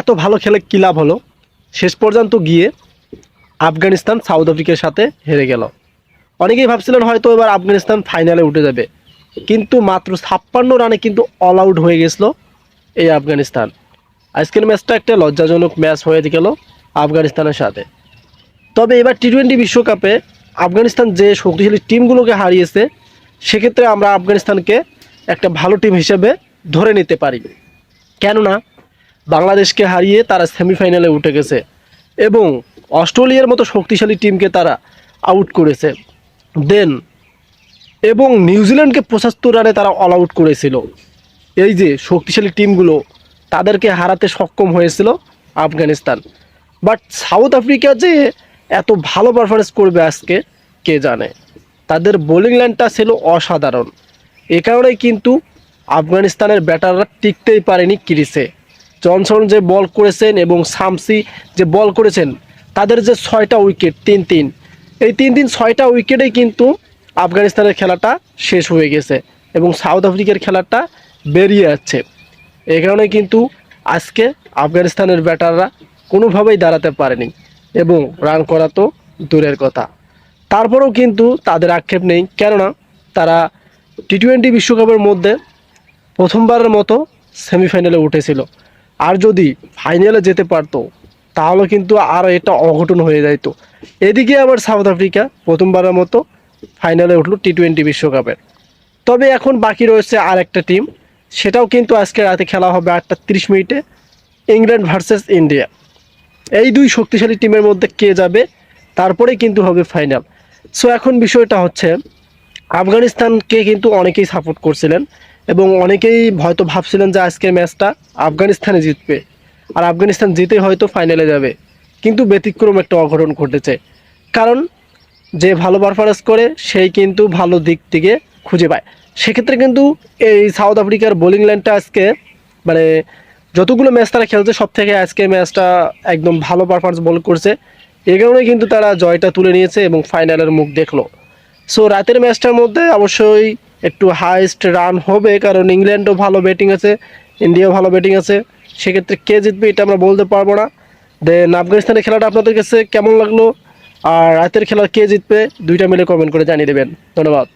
এত ভালো খেলে কী লাভ হলো? শেষ পর্যন্ত গিয়ে আফগানিস্তান সাউথ আফ্রিকার সাথে হেরে গেল। অনেকেই ভাবছিলেন হয়তো এবার আফগানিস্তান ফাইনালে উঠে যাবে। কিন্তু মাত্র ছাপ্পান্ন রানে কিন্তু অল আউট হয়ে গেছিল এই আফগানিস্তান। আজকের ম্যাচটা একটা লজ্জাজনক ম্যাচ হয়ে গেল আফগানিস্তানের সাথে। তবে এবার টি টোয়েন্টি বিশ্বকাপে আফগানিস্তান যে শক্তিশালী টিমগুলোকে হারিয়েছে, সেক্ষেত্রে আমরা আফগানিস্তানকে একটা ভালো টিম হিসেবে ধরে নিতে পারি। কেননা বাংলাদেশকে হারিয়ে তারা সেমিফাইনালে উঠে গেছে এবং অস্ট্রেলিয়ার মতো শক্তিশালী টিমকে তারা আউট করেছে। দেন এবং নিউজিল্যান্ডকে পঁচাত্তর রানে তারা অল আউট করেছিল। এই যে শক্তিশালী টিমগুলো তাদেরকে হারাতে সক্ষম হয়েছিল আফগানিস্তান। বাট সাউথ আফ্রিকা যে এত ভালো পারফরমেন্স করবে আজকে, কে জানে? তাদের বোলিং লাইনটা ছিল অসাধারণ। এ কারণেই কিন্তু আফগানিস্তানের ব্যাটাররা টিকতেই পারেনি ক্রিসে। জনসন যে বল করেছেন এবং সামসি যে বল করেছেন, তাদের যে ছয়টা উইকেট, তিন তিন, এই তিন তিন ছয়টা উইকেটেই কিন্তু আফগানিস্তানের খেলাটা শেষ হয়ে গেছে এবং সাউথ আফ্রিকার খেলাটা বেরিয়ে যাচ্ছে। এই কারণে কিন্তু আজকে আফগানিস্তানের ব্যাটাররা কোনোভাবেই দাঁড়াতে পারেনি এবং রান করা তো দূরের কথা। তারপরেও কিন্তু তাদের আক্ষেপ নেই, কেননা তারা টি টোয়েন্টি বিশ্বকাপের মধ্যে প্রথমবারের মতো সেমিফাইনালে উঠেছিল। আর যদি ফাইনালে যেতে পারতো, তাহলে কিন্তু আরও এটা অঘটন হয়ে যাইতো। এদিকে আবার সাউথ আফ্রিকা প্রথমবারের মতো ফাইনালে উঠল টি টোয়েন্টি বিশ্বকাপের। তবে এখন বাকি রয়েছে আর একটা টিম, সেটাও কিন্তু আজকে রাতে খেলা হবে আটটা তিরিশ মিনিটে, ইংল্যান্ড ভার্সেস ইন্ডিয়া। এই দুই শক্তিশালী টিমের মধ্যে কে যাবে তারপরে কিন্তু হবে ফাইনাল। সো এখন বিষয়টা হচ্ছে, আফগানিস্তানকে কিন্তু অনেকেই সাপোর্ট করছিলেন। এবং অনেকেই হয়তো ভাবছিলেন যে আজকের ম্যাচটা আফগানিস্তানে জিতবে। আর আফগানিস্তান জিতে হয়তো ফাইনালে যাবে। কিন্তু ব্যতিক্রম একটা অঘটন ঘটেছে। কারণ যে ভালো পারফরমেন্স করে, সেই কিন্তু ভালো দিক থেকে খুঁজে পায়। সেক্ষেত্রে কিন্তু এই সাউথ আফ্রিকার বোলিং লাইনটা আজকে মানে যতগুলো ম্যাচ তারা খেলছে সব থেকে আজকে ম্যাচটা একদম ভালো পারফরমেন্স বল করছে। এই কারণে কিন্তু তারা জয়টা তুলে নিয়েছে এবং ফাইনালের মুখ দেখল। সো রাতের ম্যাচটার মধ্যে অবশ্যই একটু হাইস্ট রান হবে, কারণ ইংল্যান্ডও ভালো ব্যাটিং আছে, ইন্ডিয়াও ভালো ব্যাটিং আছে। সেক্ষেত্রে কে জিতবে এটা আমরা বলতে পারব না। দেন আফগানিস্তানের খেলাটা আপনাদের কাছে কেমন লাগল? আর রাতের খেলা কে জিতবে? দুইটা মিলে কমেন্ট করে জানিয়ে দেবেন। ধন্যবাদ।